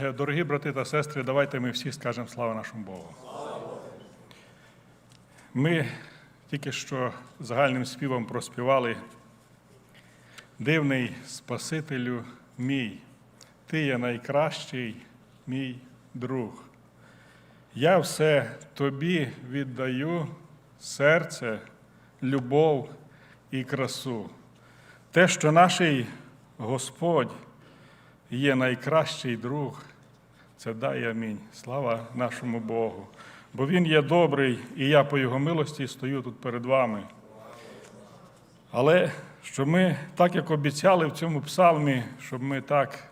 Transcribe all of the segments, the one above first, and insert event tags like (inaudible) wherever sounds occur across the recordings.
Дорогі брати та сестри, давайте ми всі скажемо слава нашому Богу. Ми тільки що загальним співом проспівали Дивний Спасителю мій, ти є найкращий мій друг. Я все тобі віддаю серце, любов і красу. Те, що наш Господь є найкращий друг, це дай амінь. Слава нашому Богу. Бо Він є добрий, і я по Його милості стою тут перед вами. Але щоб ми, так як обіцяли в цьому псалмі, щоб ми так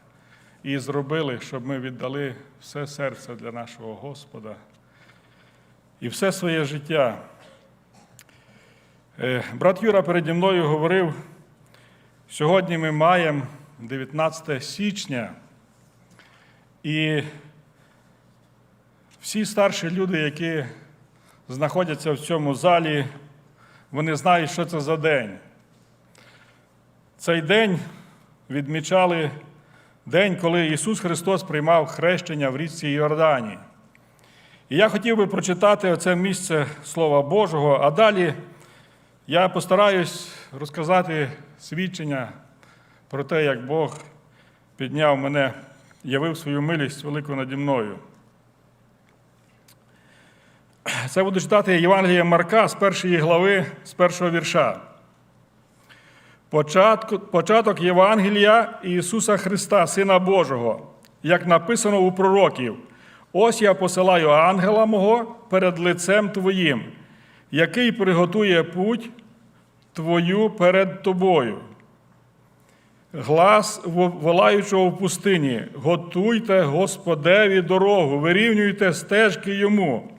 і зробили, щоб ми віддали все серце для нашого Господа і все своє життя. Е, Брат Юра переді мною говорив, сьогодні ми маємо 19 січня, і всі старші люди, які знаходяться в цьому залі, вони знають, що це за день. Цей день відмічали день, коли Ісус Христос приймав хрещення в річці Йордані. І я хотів би прочитати оце місце Слова Божого, а далі я постараюсь розказати свідчення про те, як Бог підняв мене, явив свою милість велику наді мною. Це буду читати Євангелія Марка з першої глави, з першого вірша. Початок, початок Євангелія Ісуса Христа, Сина Божого, як написано у пророків. Ось я посилаю ангела мого перед лицем Твоїм, який приготує путь Твою перед тобою. Глас волаючого в пустині, готуйте Господеві дорогу, вирівнюйте стежки йому.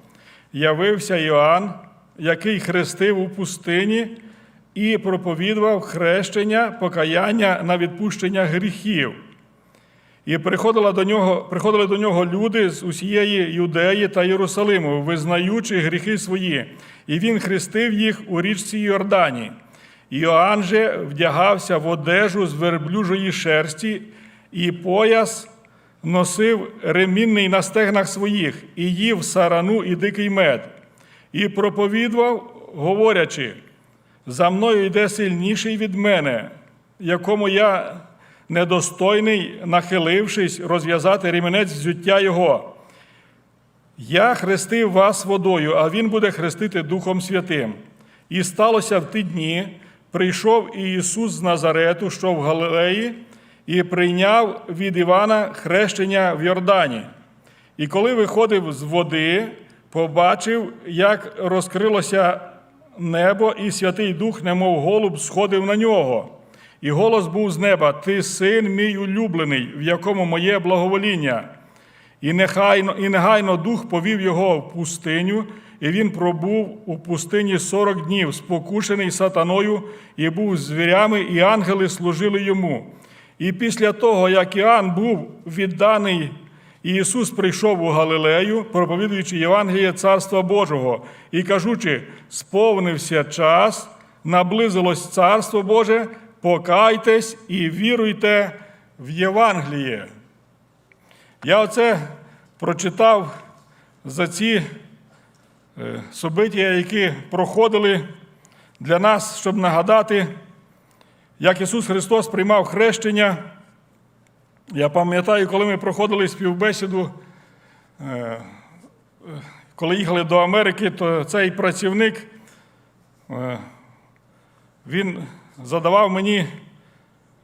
Явився Іоанн, який хрестив у пустині і проповідував хрещення, покаяння на відпущення гріхів. І приходили до нього, приходили до нього люди з усієї Юдеї та Єрусалиму, визнаючи гріхи свої, і він хрестив їх у річці Йордані. Іоанн же вдягався в одежу з верблюжої шерсті, і пояс носив ремінний на стегнах своїх, і їв сарану і дикий мед, і проповідував, говорячи: за мною йде сильніший від мене, якому я недостойний, нахилившись, розв'язати ремінець взуття його. Я хрестив вас водою, а він буде хрестити Духом Святим. І сталося в ті дні, прийшов і Ісус з Назарету, що в Галилеї, і прийняв від Івана хрещення в Йордані. І коли виходив з води, побачив, як розкрилося небо, і Святий Дух, немов голуб, сходив на нього. І голос був з неба: Ти син мій улюблений, в якому моє благовоління. І нехайно, і негайно дух повів його в пустиню, і він пробув у пустині сорок днів, спокушений сатаною, і був звірями, і ангели служили йому. І після того, як Іоанн був відданий, Ісус прийшов у Галилею, проповідуючи Євангеліє Царства Божого, і кажучи, сповнився час, наблизилось Царство Боже, покайтесь і віруйте в Євангеліє. Я оце прочитав за ці собиття, які проходили для нас, щоб нагадати, як Ісус Христос приймав хрещення. Я пам'ятаю, коли ми проходили співбесіду, е, коли їхали до Америки, то цей працівник е, він задавав мені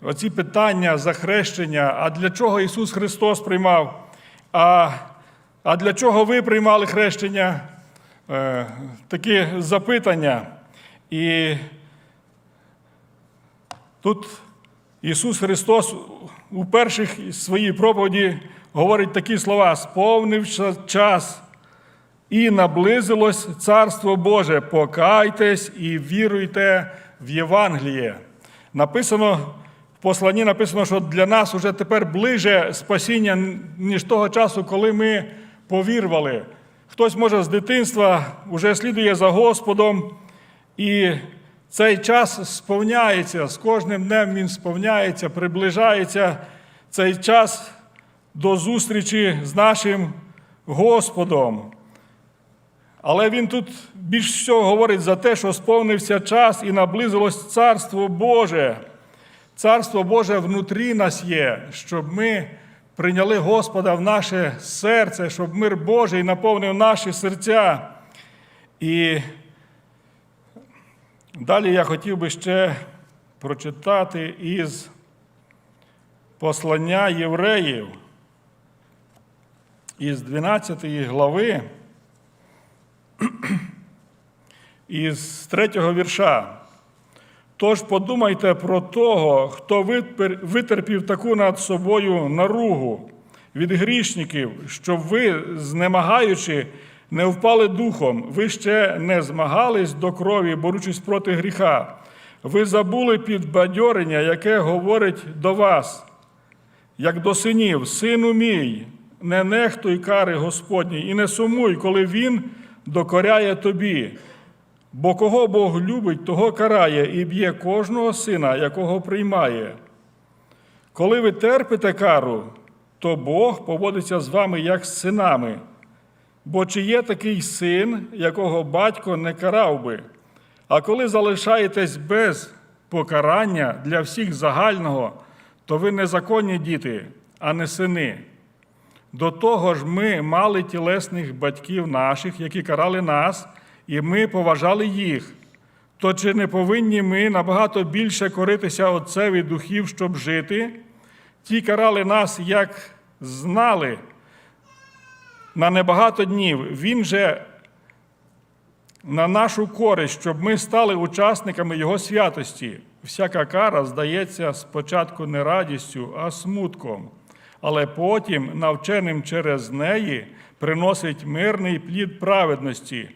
оці питання за хрещення, а для чого Ісус Христос приймав? А а для чого ви приймали хрещення? Е, Такі запитання. І тут Ісус Христос у перших своїй проповіді говорить такі слова: сповнився час і наблизилось Царство Боже, покайтесь і віруйте в Євангеліє. Написано в посланні написано, що для нас вже тепер ближе спасіння, ніж того часу, коли ми повірвали. Хтось, може, з дитинства вже слідує за Господом, і цей час сповняється, з кожним днем він сповняється, приближається цей час до зустрічі з нашим Господом. Але він тут більш всього говорить за те, що сповнився час і наблизилось Царство Боже. Царство Боже внутрі нас є, щоб ми прийняли Господа в наше серце, щоб мир Божий наповнив наші серця. І далі я хотів би ще прочитати із послання євреїв із 12 глави, (clears throat) із 3 вірша. Тож подумайте про того, хто витерпів таку над собою наругу від грішників, щоб ви, знемагаючи, не впали духом, ви ще не змагались до крові, борючись проти гріха. Ви забули підбадьорення, яке говорить до вас, як до синів, сину мій, не нехтуй кари Господній, і не сумуй, коли Він докоряє тобі. Бо кого Бог любить, того карає і б'є кожного сина, якого приймає. Коли ви терпите кару, то Бог поводиться з вами як з синами. Бо чи є такий син, якого батько не карав би? А коли залишаєтесь без покарання для всіх загального, то ви незаконні діти, а не сини. До того ж, ми мали тілесних батьків наших, які карали нас, і ми поважали їх. То чи не повинні ми набагато більше коритися Отцеві духів, щоб жити? Ті карали нас, як знали, на небагато днів. Він же на нашу користь, щоб ми стали учасниками Його святості. Всяка кара здається спочатку не радістю, а смутком, але потім, навченим через неї, приносить мирний плід праведності.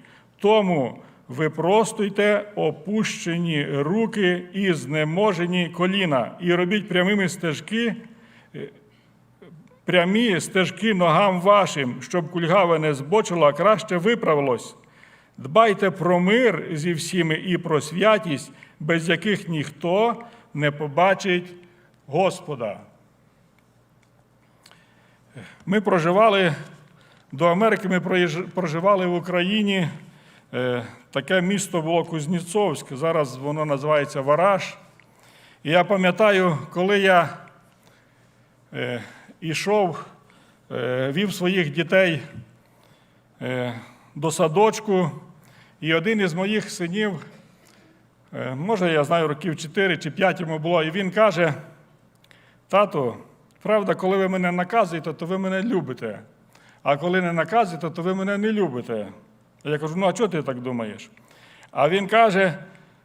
Тому випростуйте опущені руки і знеможені коліна, і робіть прямими стежки, прямі стежки ногам вашим, щоб кульгаве не збочило, а краще виправилось. Дбайте про мир зі всіми і про святість, без яких ніхто не побачить Господа. Ми проживали до Америки, ми проживали в Україні. Е, Таке місто було Кузнєцовськ, зараз воно називається Вараж. І я пам'ятаю, коли я е, ішов, е, вів своїх дітей е, до садочку, і один із моїх синів, е, може, я знаю, років 4 чи 5 йому було, і він каже: тату, правда, коли ви мене наказуєте, то ви мене любите. А коли не наказуєте, то ви мене не любите. Я кажу, ну а чого ти так думаєш? А він каже: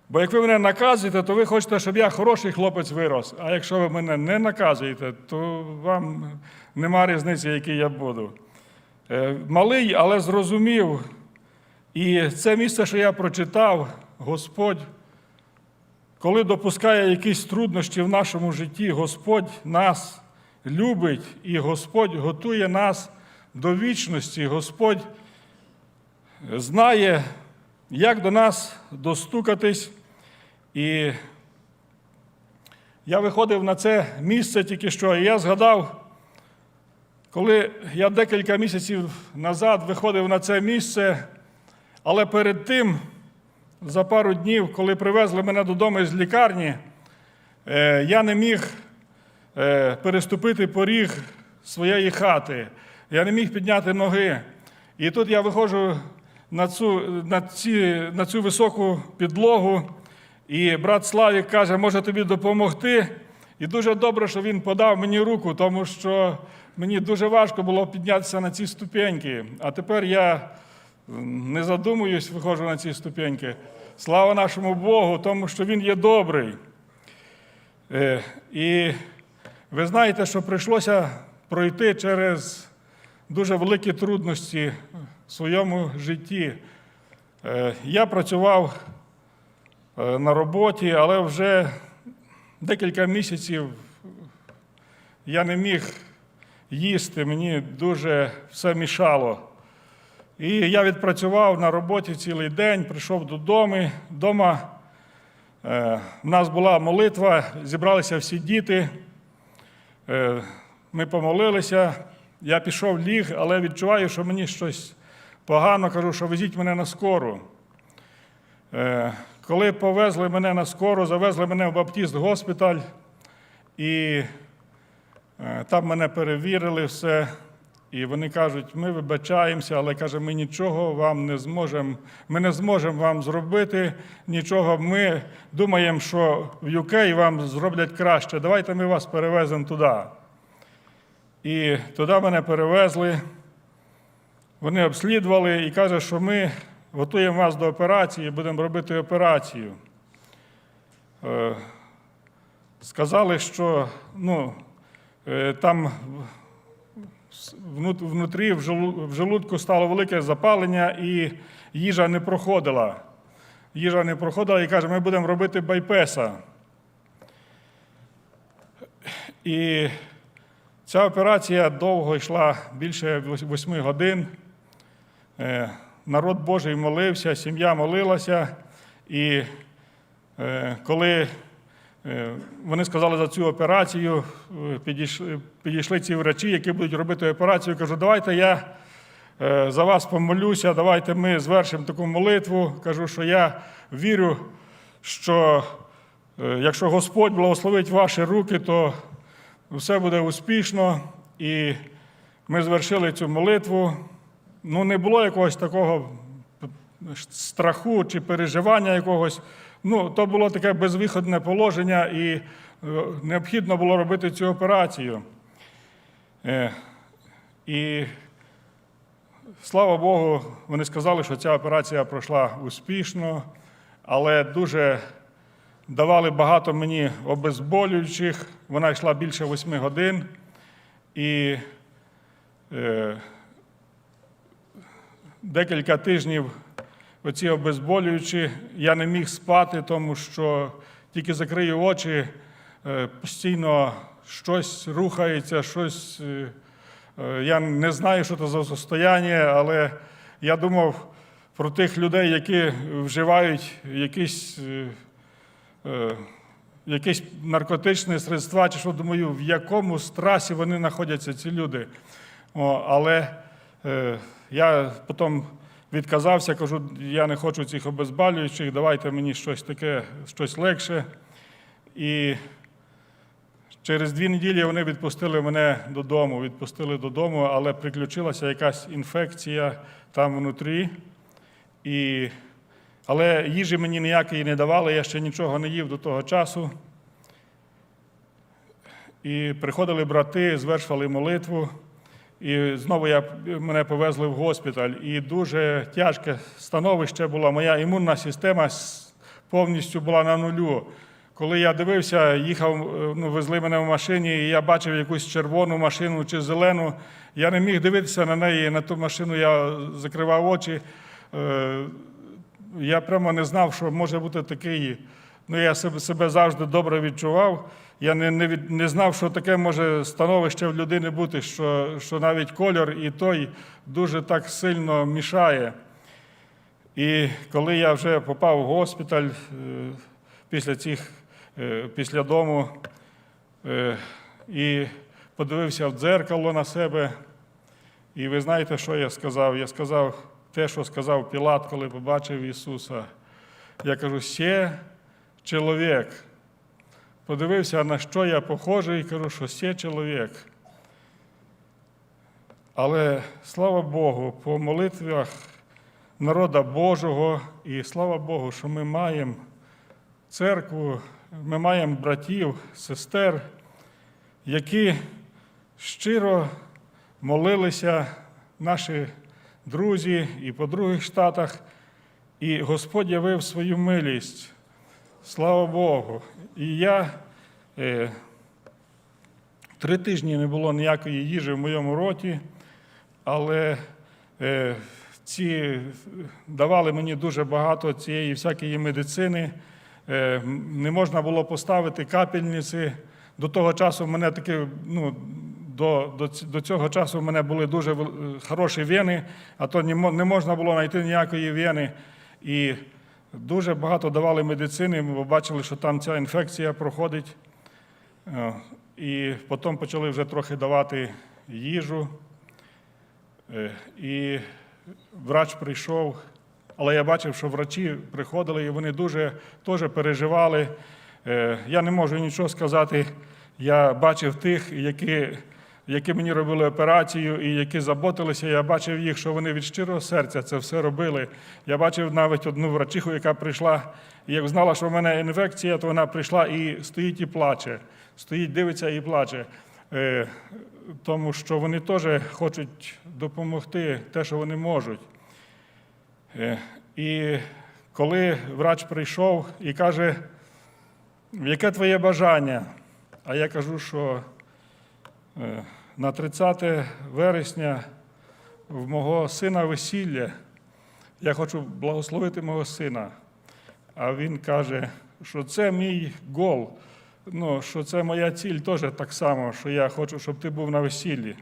бо як ви мене наказуєте, то ви хочете, щоб я хороший хлопець вирос. А якщо ви мене не наказуєте, то вам нема різниці, який я буду. Е, Малий, але зрозумів. І це місце, що я прочитав, Господь, коли допускає якісь труднощі в нашому житті, Господь нас любить і Господь готує нас до вічності. Господь знає, як до нас достукатись. І я виходив на це місце тільки що, і я згадав, коли я декілька місяців назад виходив на це місце, але перед тим, за пару днів, коли привезли мене додому з лікарні, е, я не міг е, переступити поріг своєї хати. Я не міг підняти ноги. І тут я виходжу на цю, на ці, на цю високу підлогу, і брат Славік каже, може тобі допомогти. І дуже добре, що він подав мені руку, тому що мені дуже важко було піднятися на ці ступеньки. А тепер я не задумуюсь, виходжу на ці ступеньки. Слава нашому Богу, тому що Він є добрий. Е, І ви знаєте, що прийшлося пройти через дуже великі трудності в своєму житті. Е, Я працював е, на роботі, але вже декілька місяців я не міг їсти, мені дуже все мішало. І я відпрацював на роботі цілий день, прийшов додому. Дома е, в нас була молитва, зібралися всі діти. Ми помолилися. Я пішов ліг, але відчуваю, що мені щось погано. Кажу, що везіть мене на скору. Е, Коли повезли мене на скору, завезли мене в Баптіст госпіталь, і е, там мене перевірили все. І вони кажуть, ми вибачаємося, але каже, ми нічого вам не зможемо, ми не зможемо вам зробити нічого. Ми думаємо, що в UK вам зроблять краще. Давайте ми вас перевеземо туди. І туди мене перевезли. Вони обслідували і кажуть, що ми готуємо вас до операції, будемо робити операцію. Е, Сказали, що ну, е, там внутрі в желу- в желудку стало велике запалення, і їжа не проходила. Їжа не проходила і каже, ми будемо робити байпеса. І ця операція довго йшла більше восьми годин. Е, Народ Божий молився, сім'я молилася. І е, коли е, вони сказали за цю операцію, підійшли, ці врачі, які будуть робити операцію. Кажу, давайте я за вас помолюся, давайте ми звершимо таку молитву. Кажу, що я вірю, що якщо Господь благословить ваші руки, то все буде успішно. І ми звершили цю молитву. Ну, не було якогось такого страху чи переживання якогось. Ну, то було таке безвиходне положення, і е, необхідно було робити цю операцію. Е, І слава Богу, вони сказали, що ця операція пройшла успішно, але дуже давали багато мені обезболюючих. Вона йшла більше восьми годин. І е, декілька тижнів оці обезболюючі, я не міг спати, тому що тільки закрию очі, е, постійно щось рухається, щось. е, е, Я не знаю, що це за состояння, але я думав про тих людей, які вживають якісь. Е, Якісь наркотичні средства, чи що думаю, в якому страсі вони знаходяться, ці люди. О, але е, я потім відказався, кажу, я не хочу цих обезболюючих, давайте мені щось таке, щось легше. І через дві неділі вони відпустили мене додому, відпустили додому, але приключилася якась інфекція там внутрі. І, але їжі мені ніякої не давали, я ще нічого не їв до того часу. І приходили брати, звершували молитву. І знову я, мене повезли в госпіталь. І дуже тяжке становище було. Моя імунна система повністю була на нулю. Коли я дивився, їхав, е, ну, везли мене в машині, і я бачив якусь червону машину чи зелену. Я не міг дивитися на неї, на ту машину я закривав очі. Я прямо не знав, що може бути такий. Ну, я себе, себе завжди добре відчував. Я не, не, не знав, що таке може становище в людини бути, що, що навіть кольор і той дуже так сильно мішає. І коли я вже попав в госпіталь е, після цих, е, після дому е, і подивився в дзеркало на себе, і ви знаєте, що я сказав? Я сказав те, що сказав Пілат, коли побачив Ісуса. Я кажу, «Сє чоловік. Подивився, на що я похожий, і кажу, що «Сє чоловік. Але слава Богу, по молитвах народа Божого, і слава Богу, що ми маємо церкву, ми маємо братів, сестер, які щиро молилися, наші друзі і по других штатах, і Господь явив свою милість. Слава Богу. І я е, три тижні не було ніякої їжі в моєму роті, але е, ці давали мені дуже багато цієї всякої медицини. Е, не можна було поставити капельниці. До того часу в мене таки, ну, до, до, до цього часу в мене були дуже е, хороші вени, а то не можна було знайти ніякої вени. І дуже багато давали медицини, ми бачили, що там ця інфекція проходить. Е, І потім почали вже трохи давати їжу. Е, І врач прийшов, але я бачив, що врачі приходили і вони дуже теж переживали. Я не можу нічого сказати. Я бачив тих, які, які мені робили операцію і які заботилися. Я бачив їх, що вони від щирого серця це все робили. Я бачив навіть одну врачиху, яка прийшла, і як знала, що в мене інфекція, то вона прийшла і стоїть і плаче. Стоїть, дивиться і плаче. Е, Тому що вони теж хочуть допомогти те, що вони можуть. Е, І коли врач прийшов і каже, яке твоє бажання? А я кажу, що на 30 вересня в мого сина весілля я хочу благословити мого сина. А він каже, що це мій гол, ну, що це моя ціль теж так само, що я хочу, щоб ти був на весіллі.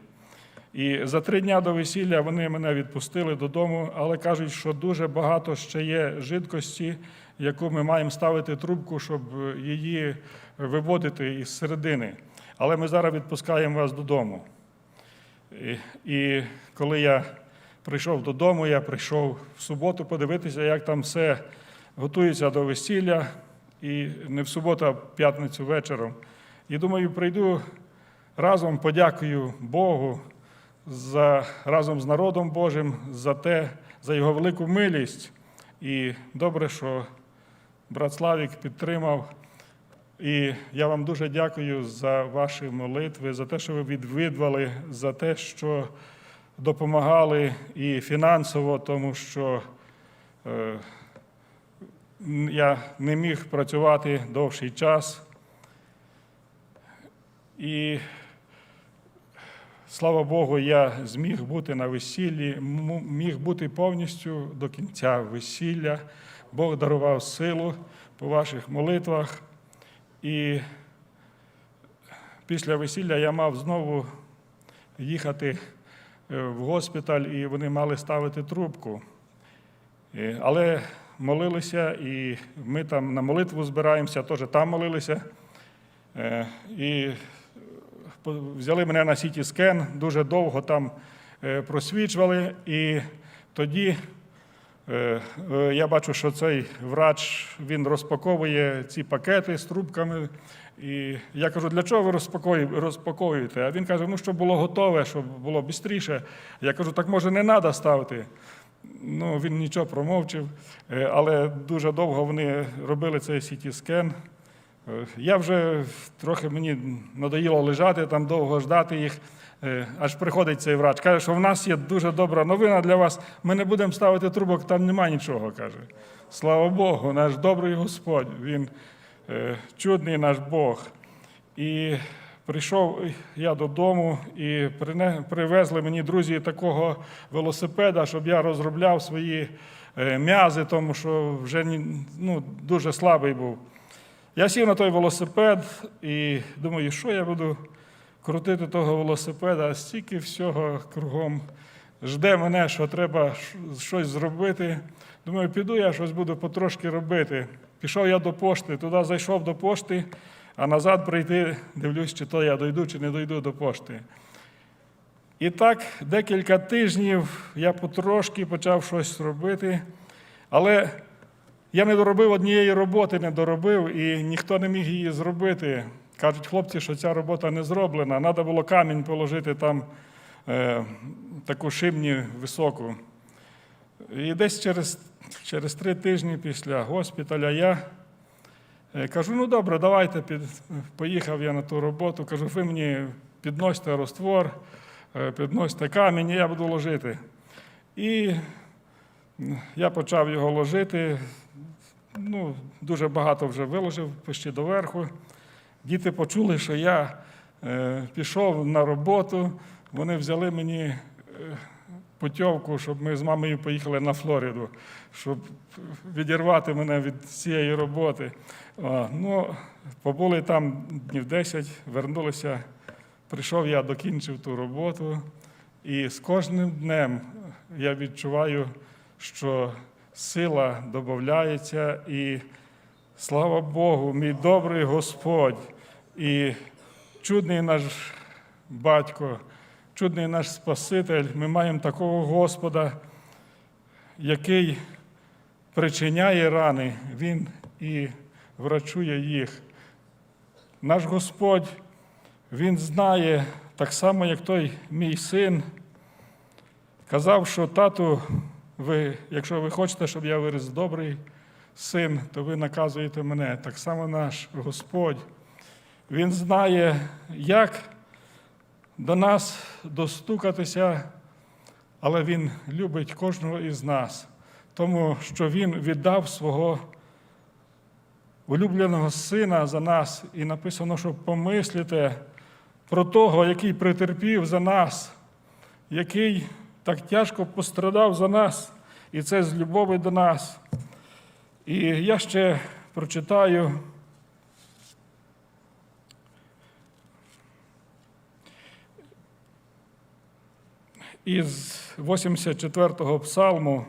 І за три дні до весілля вони мене відпустили додому, але кажуть, що дуже багато ще є жидкості, яку ми маємо ставити трубку, щоб її виводити із середини. Але ми зараз відпускаємо вас додому. І, і коли я прийшов додому, я прийшов в суботу подивитися, як там все готується до весілля, і не в суботу, а в п'ятницю вечором. І думаю, прийду разом, подякую Богу за, разом з народом Божим за те, за його велику милість. І добре, що брат Славік підтримав. І я вам дуже дякую за ваші молитви, за те, що ви відвідували, за те, що допомагали і фінансово, тому що е, я не міг працювати довший час. І слава Богу, я зміг бути на весіллі, міг бути повністю до кінця весілля. Бог дарував силу по ваших молитвах. І після весілля я мав знову їхати е, в госпіталь, і вони мали ставити трубку. Е, Але молилися, і ми там на молитву збираємося, теж там молилися. Е, І взяли мене на сіті скен, дуже довго там просвічували, і тоді я бачу, що цей врач він розпаковує ці пакети з трубками. І я кажу, для чого ви розпаковуєте? А він каже, ну щоб було готове, щоб було швидше. Я кажу, так може не треба ставити. Ну, він нічого промовчив, Е, але дуже довго вони робили цей сіті-скен. Е, Я вже трохи мені надоїло лежати, там довго ждати їх. Е, Аж приходить цей врач. Каже, що в нас є дуже добра новина для вас. Ми не будемо ставити трубок, там нема нічого. каже. Слава Богу, наш добрий Господь, Він е, чудний наш Бог. І прийшов я додому і привезли мені друзі такого велосипеда, щоб я розробляв свої е, м'язи, тому що вже ну, дуже слабий був. Я сів на той велосипед і думаю, що я буду крутити того велосипеда, а стільки всього кругом жде мене, що треба щось зробити. Думаю, піду я щось буду потрошки робити. Пішов я до пошти, туди зайшов до пошти, а назад прийти, дивлюсь, чи то я дойду, чи не дойду до пошти. І так декілька тижнів я потрошки почав щось робити, але я не доробив однієї роботи, не доробив, і ніхто не міг її зробити. Кажуть хлопці, що ця робота не зроблена. Треба було камінь положити там е, таку шибні високу. І десь через, через три тижні після госпіталя я е, кажу: ну добре, давайте під... поїхав я на ту роботу. Кажу, ви мені підносите роствор, е, підносите камінь, і я буду ложити. І я почав його ложити. Ну, дуже багато вже виложив почти до верху. Діти почули, що я е, пішов на роботу. Вони взяли мені е, путівку, щоб ми з мамою поїхали на Флориду, щоб відірвати мене від цієї роботи. Ну, побули там днів 10, вернулися. Прийшов я, докінчив ту роботу. І з кожним днем я відчуваю, що сила додається, і слава Богу, мій добрий Господь. І чудний наш батько, чудний наш Спаситель. Ми маємо такого Господа, який причиняє рани, Він і врачує їх. Наш Господь, Він знає, так само, як той мій син, казав, що тату, ви, якщо ви хочете, щоб я виріс добрий син, то ви наказуєте мене. Так само наш Господь. Він знає, як до нас достукатися, але Він любить кожного із нас, тому що Він віддав свого улюбленого сина за нас, і написано, що помислите про того, який претерпів за нас, який так тяжко пострадав за нас, і це з любові до нас. І я ще прочитаю. Із 84-го псалму,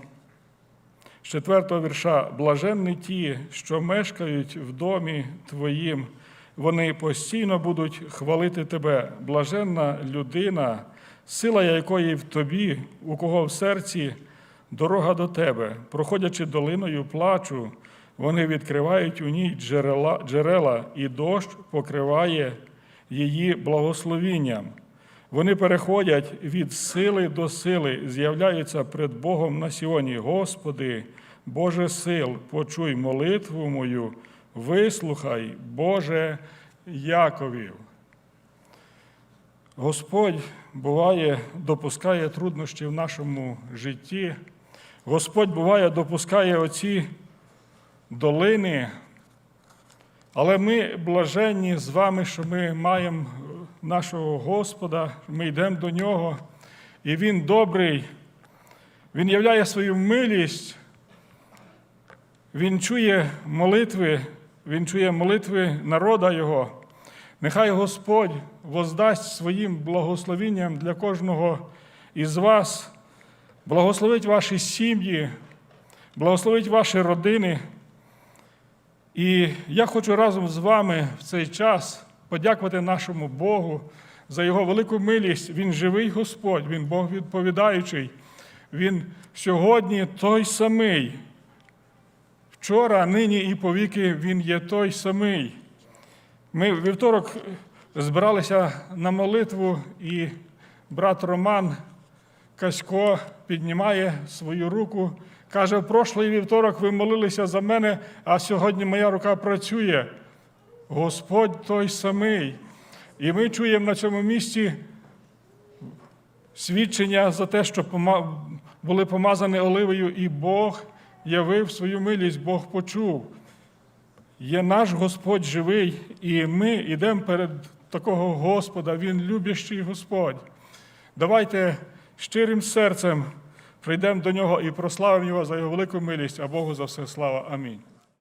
з 4-го вірша, блаженні ті, що мешкають в домі Твоїм, вони постійно будуть хвалити Тебе, блаженна людина, сила якої в тобі, у кого в серці дорога до Тебе, проходячи долиною плачу, вони відкривають у ній джерела, джерела, і дощ покриває її благословінням. Вони переходять від сили до сили, з'являються пред Богом на сіоні. Господи, Боже сил, почуй молитву мою, вислухай, Боже Яковів. Господь буває, допускає труднощі в нашому житті. Господь буває, допускає оці долини, але ми блаженні з вами, що ми маємо нашого Господа, ми йдемо до Нього, і Він добрий, Він являє свою милість, Він чує молитви, Він чує молитви народа Його. Нехай Господь воздасть своїм благословінням для кожного із вас, благословить ваші сім'ї, благословить ваші родини. І я хочу разом з вами в цей час подякувати нашому Богу за Його велику милість. Він живий Господь, Він Бог відповідаючий. Він сьогодні той самий. Вчора, нині і повіки Він є той самий. Ми вівторок збиралися на молитву, і брат Роман Касько піднімає свою руку, каже: в прошлий вівторок ви молилися за мене, а сьогодні моя рука працює. Господь той самий. І ми чуємо на цьому місці свідчення за те, що були помазані оливою, і Бог явив свою милість, Бог почув. Є наш Господь живий, і ми йдемо перед такого Господа, Він любящий Господь. Давайте щирим серцем прийдемо до нього і прославимо Його за його велику милість, а Богу за все слава. Амінь.